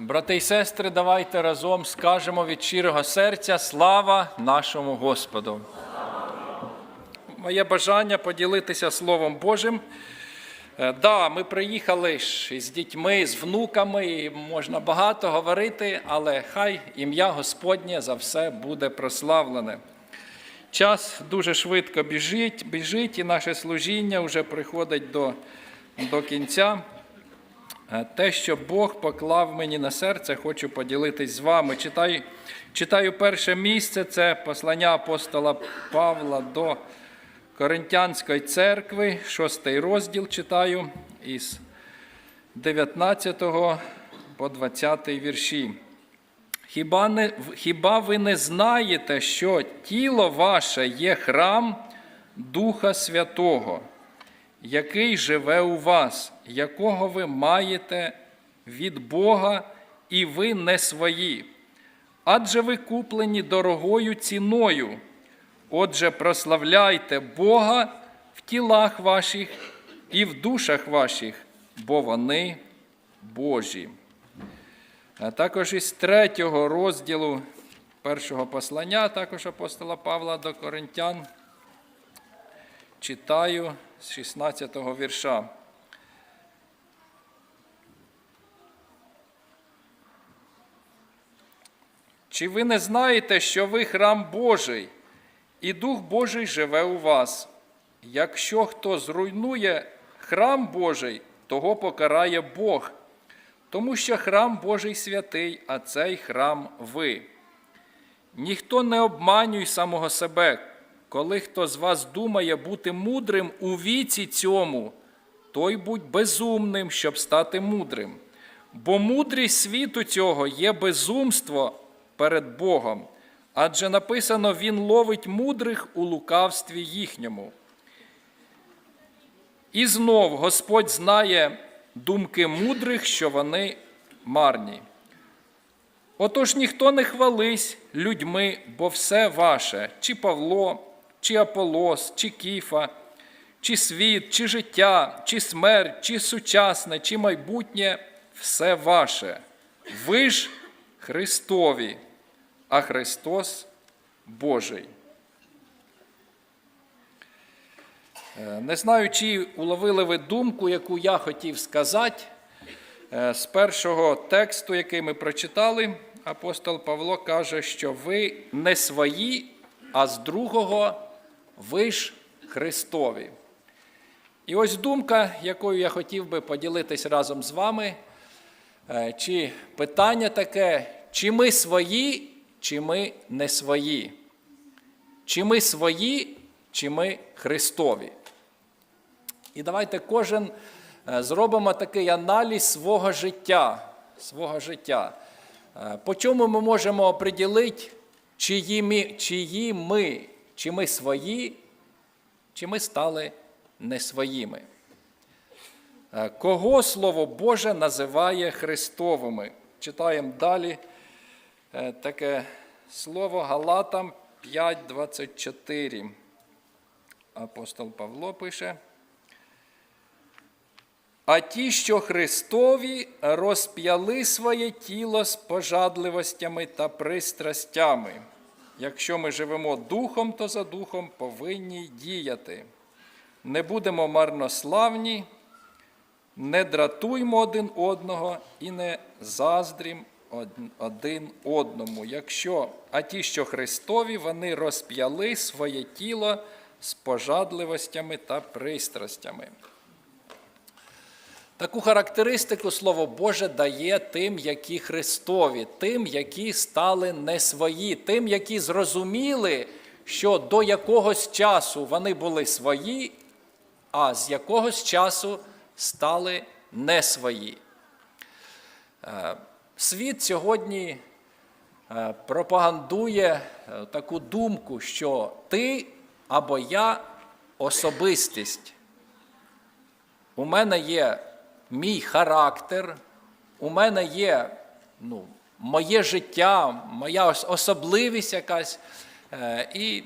Брати і сестри, давайте разом скажемо від щирого серця слава нашому Господу. Моє бажання поділитися Словом Божим. Е, Да, ми приїхали ж із дітьми, з внуками, і можна багато говорити, але хай ім'я Господнє за все буде прославлене. Час дуже швидко біжить, біжить і наше служіння вже приходить до, до кінця. Е, Те, що Бог поклав мені на серце, хочу поділитись з вами. Читаю, читаю перше місце, це послання апостола Павла до Коринтянської церкви, шостий розділ читаю із 19 по 20 вірші. Хіба, не, хіба ви не знаєте, що тіло ваше є храм Духа Святого, який живе у вас, якого ви маєте від Бога, і ви не свої? Адже ви куплені дорогою ціною. Отже, прославляйте Бога в тілах ваших і в душах ваших, бо вони Божі. А також із третього розділу першого послання, також апостола Павла до Коринтян, читаю з 16 го вірша. Чи ви не знаєте, що ви храм Божий, і Дух Божий живе у вас? Якщо хто зруйнує храм Божий, того покарає Бог, тому що храм Божий святий, а цей храм ви. Ніхто не обманюй самого себе, коли хто з вас думає бути мудрим у віці цьому, той будь безумним, щоб стати мудрим. Бо мудрість світу цього є безумство перед Богом, адже написано Він ловить мудрих у лукавстві їхньому. І знов Господь знає думки мудрих, що вони марні. Отож ніхто не хвались людьми, бо все ваше, чи Павло, чи Аполос, чи Кіфа, чи світ, чи життя, чи смерть, чи сучасне, чи майбутнє все ваше. Ви ж Христові, а Христос Божий. Е, Не знаю, чи уловили ви думку, яку я хотів сказати. Е, З першого тексту, який ми прочитали, апостол Павло каже, що ви не свої, а з другого ви ж Христові. І ось думка, якою я хотів би поділитись разом з вами, е, чи питання таке, чи ми свої, чи ми не свої? Чи ми свої, чи ми Христові? І давайте кожен е, зробимо такий аналіз свого життя. Свого життя. Е, По чому ми можемо оприділити, чиї ми, чиї ми, чи ми свої, чи ми стали не своїми. Е, Кого Слово Боже називає Христовими? Читаємо далі е, таке слово Галатам 5.24. Апостол Павло пише. А ті, що Христові розп'яли своє тіло з пожадливостями та пристрастями. Якщо ми живемо духом, то за духом повинні діяти. Не будемо марнославні, не дратуймо один одного і не заздрім один одному. Якщо, а ті, що Христові, вони розп'яли своє тіло з пожадливостями та пристрастями. Таку характеристику Слово Боже дає тим, які Христові, тим, які стали не свої, тим, які зрозуміли, що до якогось часу вони були свої, а з якогось часу стали не свої. Е, Світ сьогодні е, пропагандує е, таку думку, що ти або я особистість. У мене є мій характер, у мене є ну, моє життя, моя особливість якась. Е, І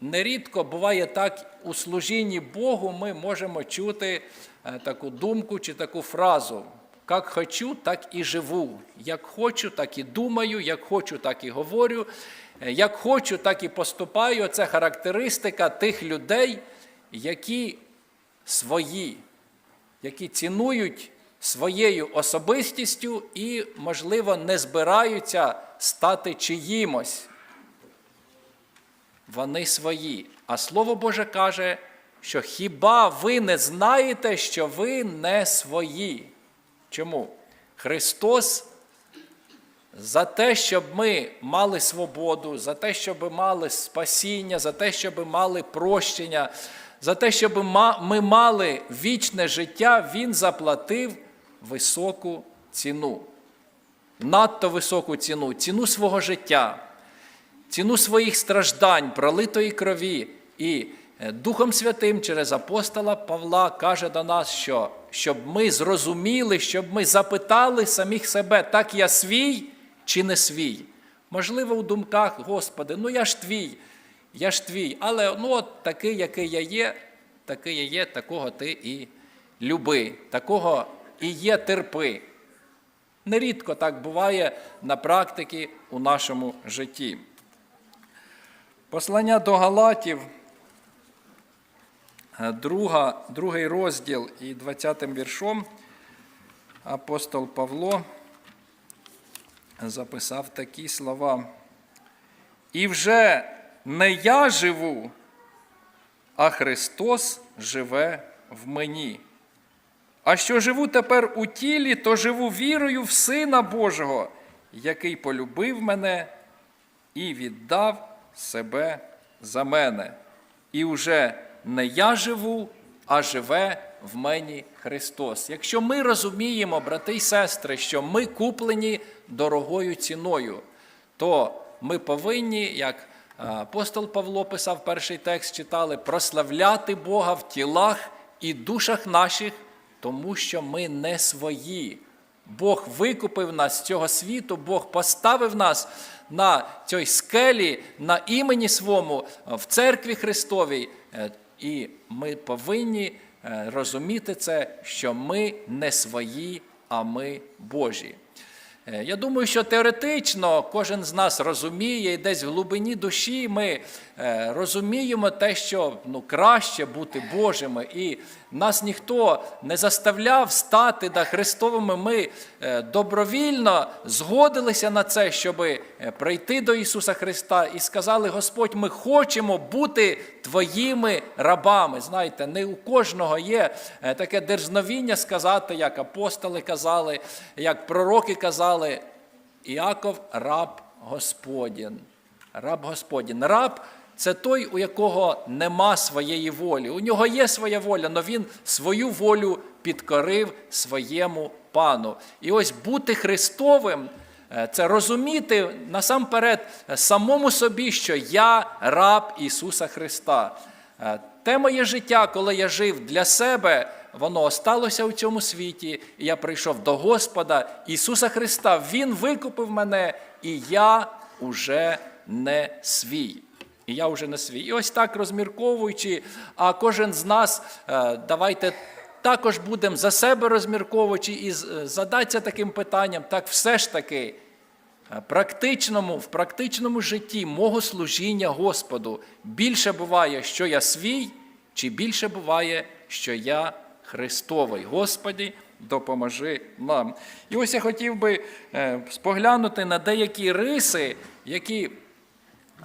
нерідко буває так, у служінні Богу ми можемо чути е, таку думку чи таку фразу. як хочу, так і живу. Як хочу, так і думаю, як хочу, так і говорю, е, як хочу, так і поступаю. Це характеристика тих людей, які свої, які цінують своєю особистістю і, можливо, не збираються стати чиїмось. Вони свої. А Слово Боже каже, що хіба ви не знаєте, що ви не свої? Чому? Христос за те, щоб ми мали свободу, за те, щоб мали спасіння, за те, щоб мали прощення, за те, щоб ми мали вічне життя, Він заплатив високу ціну. Надто високу ціну, ціну свого життя, ціну своїх страждань, пролитої крові. І Духом Святим через апостола Павла каже до нас, що щоб ми зрозуміли, щоб ми запитали самих себе, так я свій чи не свій. Можливо, у думках, Господи, ну я ж твій, я ж твій, але ну, от такий, який я є, такий я є, такого ти і люби, такого і є терпи. Нерідко так буває на практиці у нашому житті. Послання до Галатів, друга, другий розділ і 20 віршом апостол Павло записав такі слова. І вже не я живу, а Христос живе в мені. А що живу тепер у тілі, то живу вірою в Сина Божого, який полюбив мене і віддав себе за мене. І вже не я живу, а живе в мені Христос. Якщо ми розуміємо, брати й сестри, що ми куплені дорогою ціною, то ми повинні, як апостол Павло писав перший текст, читали, прославляти Бога в тілах і душах наших, тому що ми не свої. Бог викупив нас з цього світу, Бог поставив нас на цій скелі, на імені своєму, в церкві Христовій. І ми повинні розуміти це, що ми не свої, а ми Божі. Я думаю, що теоретично кожен з нас розуміє, і десь в глибині душі ми розуміємо те, що ну, краще бути Божими, і нас ніхто не заставляв стати да, Христовими. Ми добровільно згодилися на це, щоб прийти до Ісуса Христа і сказали: Господь, ми хочемо бути Твоїми рабами. Знаєте, не у кожного є таке дерзновіння сказати, як апостоли казали, як пророки казали. Іаков раб Господін. Раб Господін. Раб це той, у якого нема своєї волі. У нього є своя воля, але він свою волю підкорив своєму пану. І ось бути Христовим це розуміти насамперед самому собі, що я раб Ісуса Христа. Те моє життя, коли я жив для себе, воно осталося у цьому світі, і я прийшов до Господа Ісуса Христа. Він викупив мене, і я уже не свій. І я вже не свій. І ось так розмірковуючи, а кожен з нас, давайте також будемо за себе розмірковуючи і задатися таким питанням, так все ж таки. Практичному, в практичному житті мого служіння Господу більше буває, що я свій, чи більше буває, що я Христовий. Господі, допоможи нам. І ось я хотів би споглянути на деякі риси, які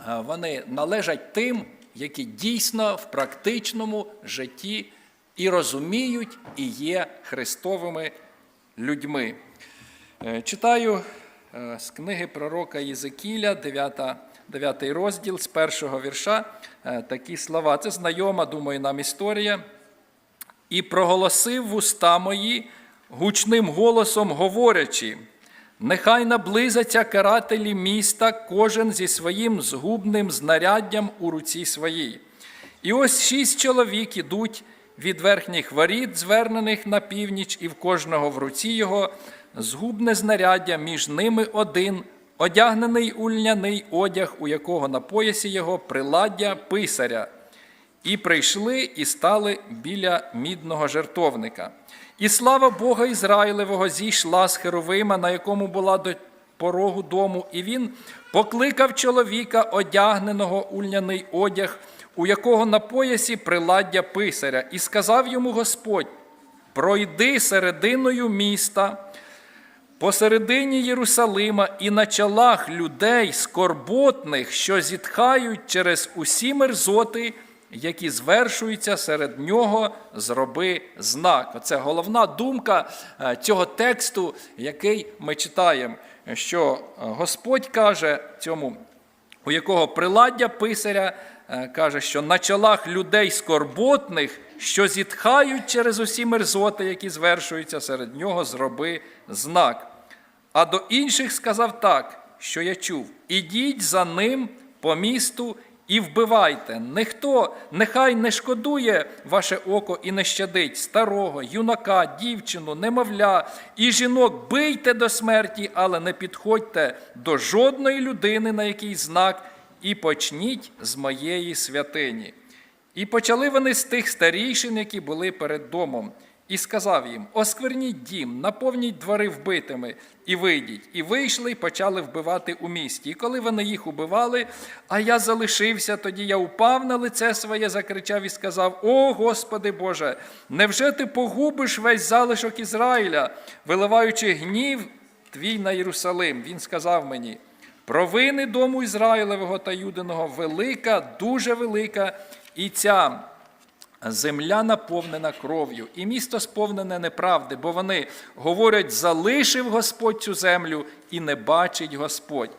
вони належать тим, які дійсно в практичному житті і розуміють, і є Христовими людьми. Читаю з книги пророка Єзекіля, 9, 9 розділ, з першого вірша, такі слова. Це знайома, думаю, нам історія. І проголосив вуста мої гучним голосом, говорячи. Нехай наблизяться карателі міста, кожен зі своїм згубним знаряддям у руці своїй. І ось шість чоловік ідуть від верхніх воріт, звернених на північ, і в кожного в руці його згубне знаряддя, між ними один, одягнений у льняний одяг, у якого на поясі його приладдя писаря. і прийшли і стали біля мідного жертовника. І слава Бога Ізраїлевого зійшла з Херовима, на якому була до порогу дому, і він покликав чоловіка, одягненого у льняний одяг, у якого на поясі приладдя писаря, і сказав йому Господь: пройди серединою міста, посередині Єрусалима і на чолах людей скорботних, що зітхають через усі мерзоти, які звершуються серед нього, зроби знак. Оце головна думка е, цього тексту, який ми читаємо, що е, Господь каже цьому, у якого приладдя писаря е, каже, що на чолах людей скорботних, що зітхають через усі мерзоти, які звершуються серед нього, зроби знак. А до інших сказав так, що я чув: ідіть за ним по місту і вбивайте. Ніхто, нехай не шкодує ваше око і не щадить старого, юнака, дівчину, немовля і жінок бийте до смерті, але не підходьте до жодної людини, на який знак, і почніть з моєї святині. І почали вони з тих старійшин, які були перед домом, і сказав їм: Оскверніть дім, наповніть двори вбитими, і вийдіть. І вийшли, і почали вбивати у місті. І коли вони їх убивали, а я залишився, тоді я упав на лице своє, закричав і сказав: О Господи Боже, невже ти погубиш весь залишок Ізраїля, виливаючи гнів твій на Єрусалим? Він сказав мені. Провини дому Ізраїлевого та Юдиного велика, дуже велика, і ця земля наповнена кров'ю, і місто сповнене неправди, бо вони говорять, залишив Господь цю землю і не бачить Господь.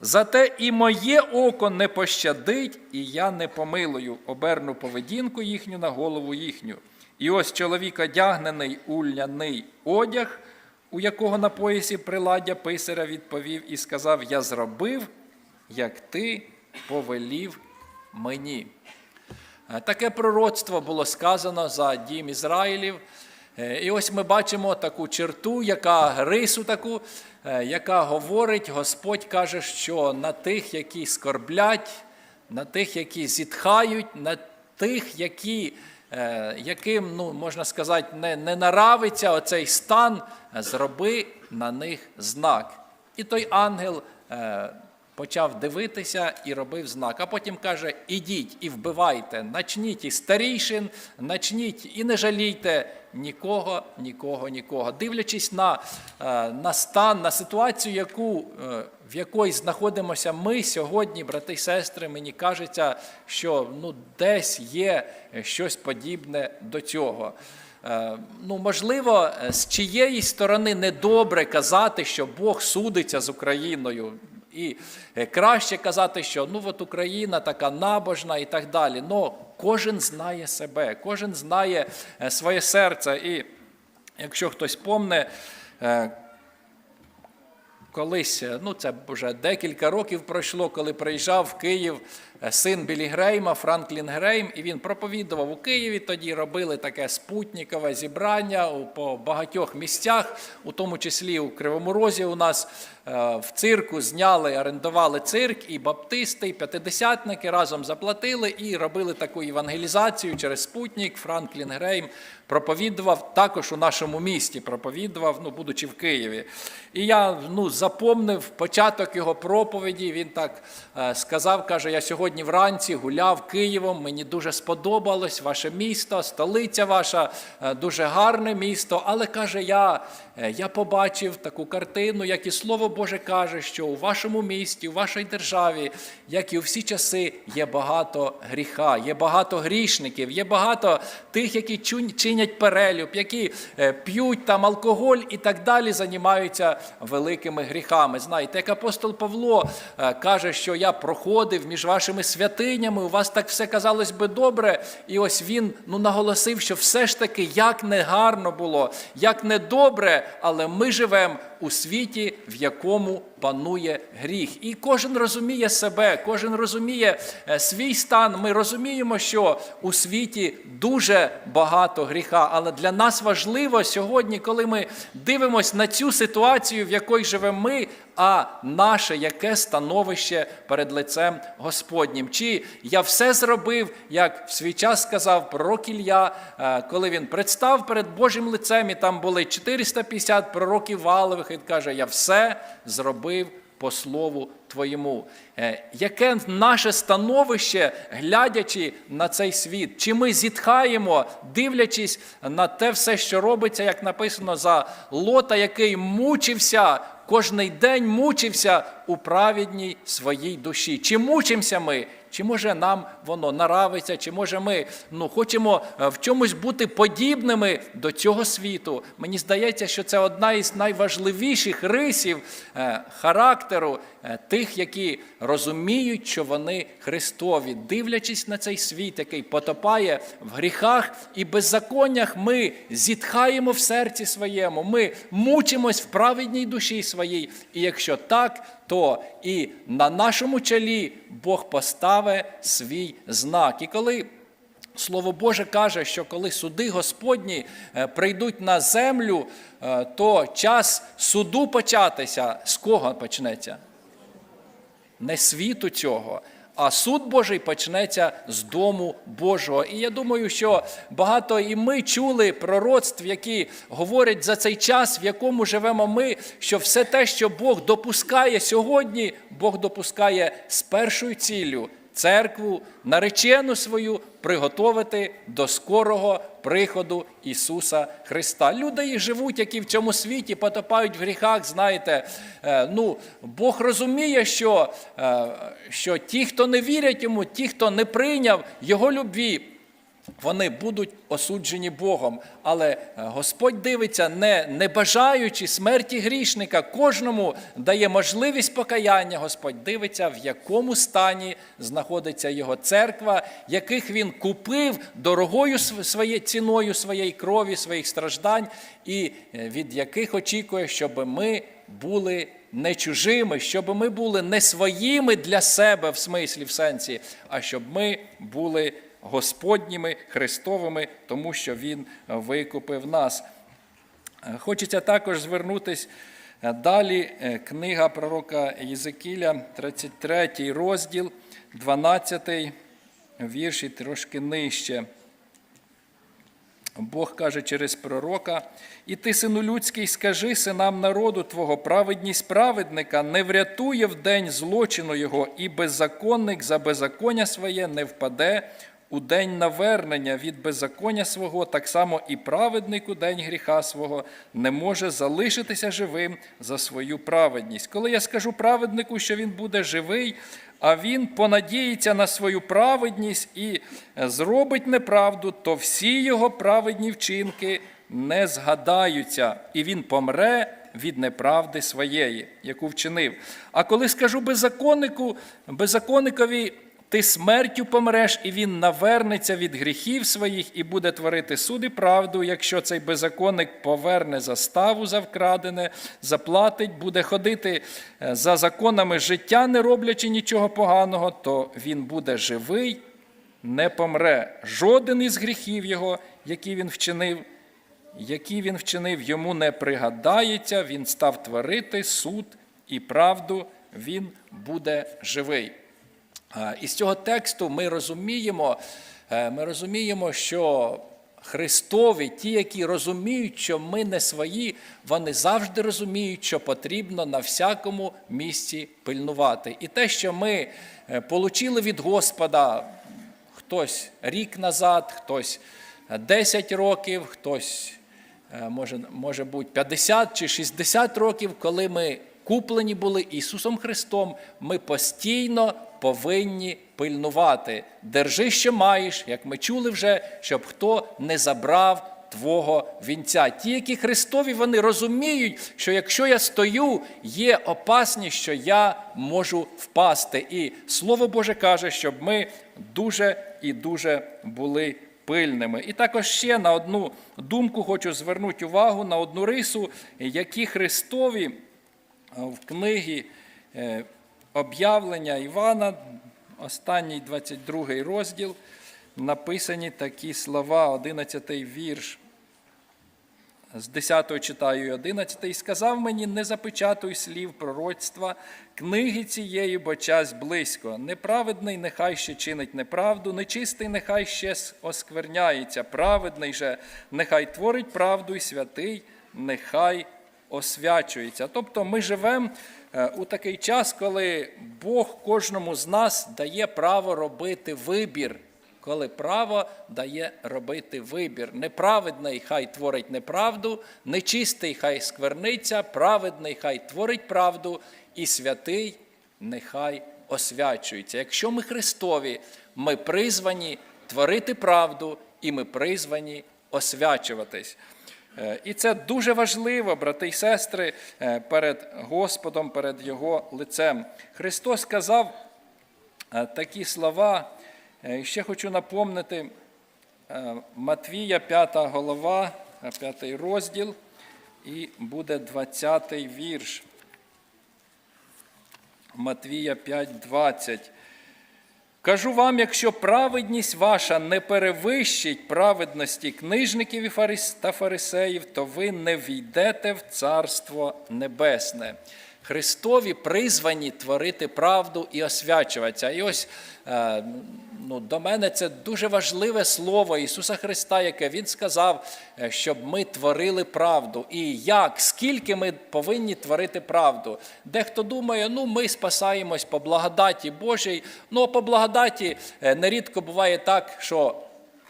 Зате і моє око не пощадить, і я не помилую, оберну поведінку їхню на голову їхню. І ось чоловік одягнений у ляний одяг, у якого на поясі приладдя писаря відповів і сказав: Я зробив, як ти повелів мені. Е, Таке пророцтво було сказано за дім Ізраїлів. Е, І ось ми бачимо таку черту, яка рису таку, е, яка говорить, Господь каже, що на тих, які скорблять, на тих, які зітхають, на тих, які, яким, ну, можна сказати, не, не наравиться оцей стан, зроби на них знак. І той ангел почав дивитися і робив знак. А потім каже: ідіть і вбивайте, начніть і старійшин, начніть і не жалійте нікого, нікого, нікого. Дивлячись на, е, на стан, на ситуацію, яку, е, в якій знаходимося ми сьогодні, брати і сестри, мені кажеться, що ну, десь є щось подібне до цього. Е, Ну, можливо, з чиєї сторони недобре казати, що Бог судиться з Україною. І е, краще казати, що ну от Україна така набожна і так далі. Но кожен знає себе, кожен знає е, своє серце. І якщо хтось помне, е, колись, ну це вже декілька років пройшло, коли приїжджав в Київ син Білі Грейма, Франклін Грейм, і він проповідував у Києві. Тоді робили таке спутникове зібрання по багатьох місцях, у тому числі у Кривому Розі. У нас е, в цирку зняли, орендували цирк, і баптисти, і п'ятидесятники разом заплатили і робили таку евангелізацію через спутник. Франклін Грейм проповідував також у нашому місті, проповідував, ну, будучи в Києві. І я ну, запомнив початок його проповіді. Він так е, сказав: каже: Я сьогодні вранці гуляв Києвом, мені дуже сподобалось ваше місто, столиця ваша, е, дуже гарне місто. Але каже, я, я побачив таку картину, як і Слово Боже каже, що у вашому місті, у вашій державі, як і у всі часи, є багато гріха, є багато грішників, є багато тих, які чинять перелюб, які е, п'ють там алкоголь і так далі, займаються великими гріхами. Знаєте, як апостол Павло е, каже, що я проходив між вашими святинями, у вас так все казалось би добре. І ось він ну, наголосив, що все ж таки як не гарно було, як не добре, але ми живемо у світі, в якому панує гріх. І кожен розуміє себе, кожен розуміє е, свій стан. Ми розуміємо, що у світі дуже багато гріха. Але для нас важливо сьогодні, коли ми дивимося на цю ситуацію, в якій живемо ми, а наше яке становище перед лицем Господнім. Чи я все зробив, як в свій час сказав пророк Ілля, е, коли він представ перед Божим лицем, і там були 450 пророків валових, він каже: Я все зробив по слову Твоєму. Е, Яке наше становище, глядячи на цей світ? Чи ми зітхаємо, дивлячись на те все, що робиться, як написано за Лота, який мучився, кожний день мучився у праведній своїй душі? Чи мучимося ми? Чи може нам воно наравиться, чи може ми ну, хочемо е, в чомусь бути подібними до цього світу? Мені здається, що це одна із найважливіших рисів е, характеру е, тих, які розуміють, що вони Христові, дивлячись на цей світ, який потопає в гріхах і беззаконнях, ми зітхаємо в серці своєму, ми мучимось в праведній душі своїй. І якщо так, то і на нашому чолі Бог поставить свій знак. І коли Слово Боже каже, що коли суди Господні е, прийдуть на землю, е, то час суду початися з кого почнеться? Не світу цього, а суд Божий почнеться з дому Божого. І я думаю, що багато і ми чули пророцтв, які говорять за цей час, в якому живемо ми, що все те, що Бог допускає сьогодні, Бог допускає з першою ціллю церкву, наречену свою приготовити до скорого приходу Ісуса Христа. Люди і живуть, які в цьому світі потопають в гріхах, знаєте, е, ну, Бог розуміє, що, е, що ті, хто не вірять йому, ті, хто не прийняв Його любві, вони будуть осуджені Богом. Але е, Господь дивиться, не, не бажаючи смерті грішника, кожному дає можливість покаяння. Господь дивиться, в якому стані знаходиться його церква, яких він купив дорогою св- своє, ціною своєї крові, своїх страждань, і е, від яких очікує, щоб ми були не чужими, щоб ми були не своїми для себе в смислі, в сенсі, а щоб ми були Господніми, Христовими, тому що Він викупив нас. Е, Хочеться також звернутися е, далі. е, Книга пророка Єзекіля, 33 розділ, 12 вірш і трошки нижче. Бог каже через пророка, і ти, сину людський, скажи синам народу Твого, праведність праведника не врятує в день злочину його, і беззаконник за беззаконня своє не впаде у день навернення від беззаконня свого, так само і праведник у день гріха свого не може залишитися живим за свою праведність. Коли я скажу праведнику, що він буде живий, а він понадіється на свою праведність і зробить неправду, то всі його праведні вчинки не згадаються, і він помре від неправди своєї, яку вчинив. А коли скажу беззаконнику, беззаконникові, ти смертю помреш, і він навернеться від гріхів своїх і буде творити суд і правду, якщо цей беззаконник поверне заставу за вкрадене, заплатить, буде ходити е, за законами життя, не роблячи нічого поганого, то він буде живий, не помре. Жоден із гріхів його, які він вчинив, які він вчинив, йому не пригадається, він став творити суд і правду, він буде живий. А, І з цього тексту ми розуміємо, е, ми розуміємо, що Христові, ті, які розуміють, що ми не свої, вони завжди розуміють, що потрібно на всякому місці пильнувати. І те, що ми е, получили від Господа хтось рік назад, хтось 10 років, хтось е, може, може бути 50 чи 60 років, коли ми куплені були Ісусом Христом, ми постійно повинні пильнувати. Держи, що маєш, як ми чули вже, щоб хто не забрав Твого вінця. Ті, які Христові, вони розуміють, що якщо я стою, є опасність, що я можу впасти. І Слово Боже каже, щоб ми дуже і дуже були пильними. І також ще на одну думку хочу звернути увагу на одну рису, які Христові в книгі е, об'явлення Івана, останній 22 розділ, написані такі слова, 11 вірш. з 10 читаю і 11, і сказав мені, не запечатуй слів пророцтва, книги цієї, бо час близько. Неправедний нехай ще чинить неправду, нечистий нехай ще оскверняється, праведний же нехай творить правду, і святий нехай освячується. Тобто ми живемо е, у такий час, коли Бог кожному з нас дає право робити вибір коли право дає робити вибір. Неправедний хай творить неправду, нечистий хай скверниться, праведний хай творить правду, і святий нехай освячується. Якщо ми Христові, ми призвані творити правду, і ми призвані освячуватись. Е, І це дуже важливо, брати і сестри, е, перед Господом, перед Його лицем. Христос сказав е, такі слова. Ще хочу напомнити Матвія, 5 голова, 5 розділ, і буде 20 вірш. Матвія 5:20. Кажу вам, якщо праведність ваша не перевищить праведності книжників та фарисеїв, то ви не війдете в Царство Небесне. Христові призвані творити правду і освячуватися. І ось е, ну, до мене це дуже важливе слово Ісуса Христа, яке Він сказав, е, щоб ми творили правду. І як, скільки ми повинні творити правду. Дехто думає, ну ми спасаємось по благодаті Божій. Ну, а по благодаті е, нерідко буває так, що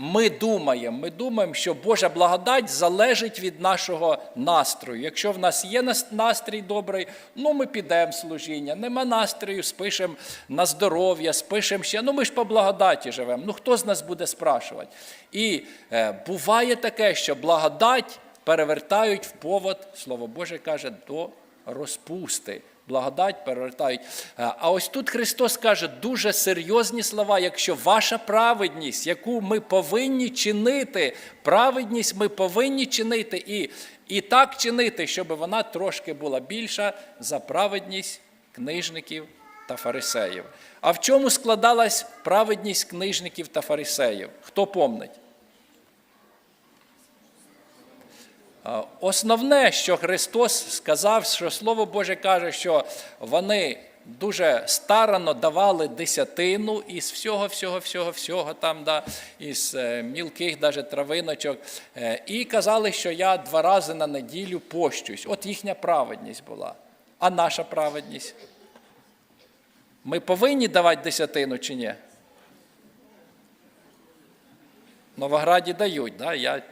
ми думаємо, ми думаємо, що Божа благодать залежить від нашого настрою. Якщо в нас є настрій добрий, ну ми підемо служіння. Нема настрою, спишемо на здоров'я, спишемо ще. Ну ми ж по благодаті живемо. Ну хто з нас буде спрашувати? І е, буває таке, що благодать перевертають в повод, Слово Боже каже, до розпусти. Благодать перевертають. Е, А ось тут Христос каже дуже серйозні слова. Якщо ваша праведність, яку ми повинні чинити, праведність ми повинні чинити і, і так чинити, щоб вона трошки була більша за праведність книжників та фарисеїв. А в чому складалась праведність книжників та фарисеїв? Хто помнить? А, Основне, що Христос сказав, що Слово Боже каже, що вони дуже старано давали десятину із всього, всього, всього, всього там, да, із е, мілких даже травиночок, е, і казали, що я два рази на неділю пощусь. От їхня праведність була. А наша праведність? Ми повинні давати десятину чи ні? Новограді дають, да? я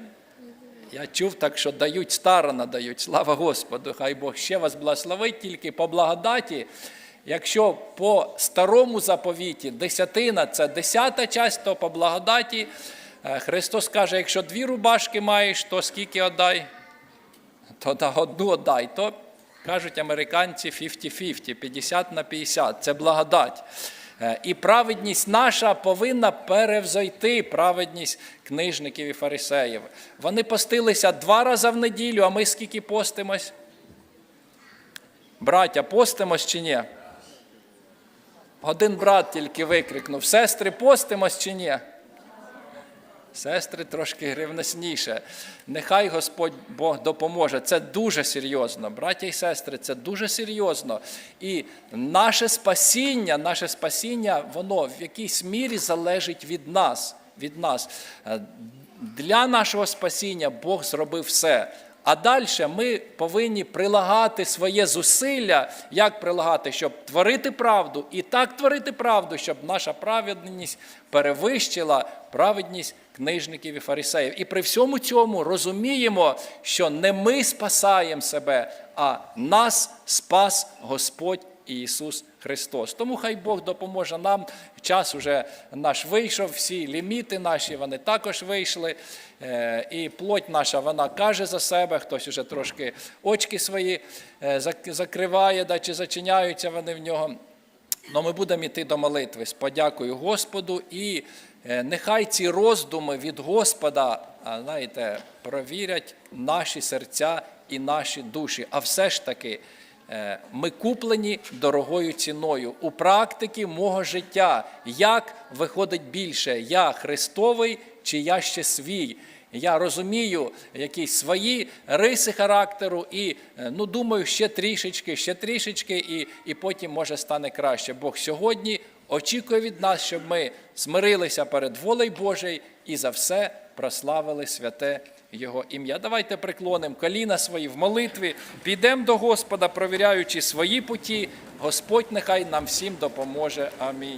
я чув так, що дають старано дають. Слава Господу, хай Бог ще вас благословить, тільки по благодаті. Якщо по старому заповіті десятина це десята часть, то по благодаті е, Христос каже, якщо дві рубашки маєш, то скільки отдай? То на одну отдай. То кажуть американці 50-50, 50 на 50. Це благодать. Е, І праведність наша повинна перевзойти праведність книжників і фарисеїв. Вони постилися два рази в неділю, а ми скільки постимось? Браття, постимось чи ні? Один брат тільки викрикнув: сестри, постимось чи ні? Сестри трошки ревносніше. Нехай Господь Бог допоможе. Це дуже серйозно, браття і сестри, це дуже серйозно. І наше спасіння, наше спасіння, воно в якійсь мірі залежить від нас. Від нас. Е, Для нашого спасіння Бог зробив все. А далі ми повинні прилагати своє зусилля, як прилагати, щоб творити правду, і так творити правду, щоб наша праведність перевищила праведність книжників і фарисеїв. І при всьому цьому розуміємо, що не ми спасаємо себе, а нас спас Господь Ісус Христос. Тому хай Бог допоможе нам. Час уже наш вийшов, всі ліміти наші вони також вийшли. Е, І плоть наша вона каже за себе, хтось уже трошки очки свої е, закриває, да, чи зачиняються вони в нього. Но ми будемо йти до молитви з подякою Господу, і е, нехай ці роздуми від Господа, знаєте, провірять наші серця і наші душі. А все ж таки, ми куплені дорогою ціною у практиці мого життя. Як виходить більше? Я Христовий чи я ще свій? Я розумію якісь свої риси характеру, і е, ну думаю, ще трішечки, ще трішечки, і, і потім може стане краще. Бог сьогодні очікує від нас, щоб ми змирилися перед волею Божою і за все прославили святе Його ім'я. Давайте приклонимо коліна свої в молитві, підемо до Господа, провіряючи свої путі. Господь нехай нам всім допоможе. Амінь.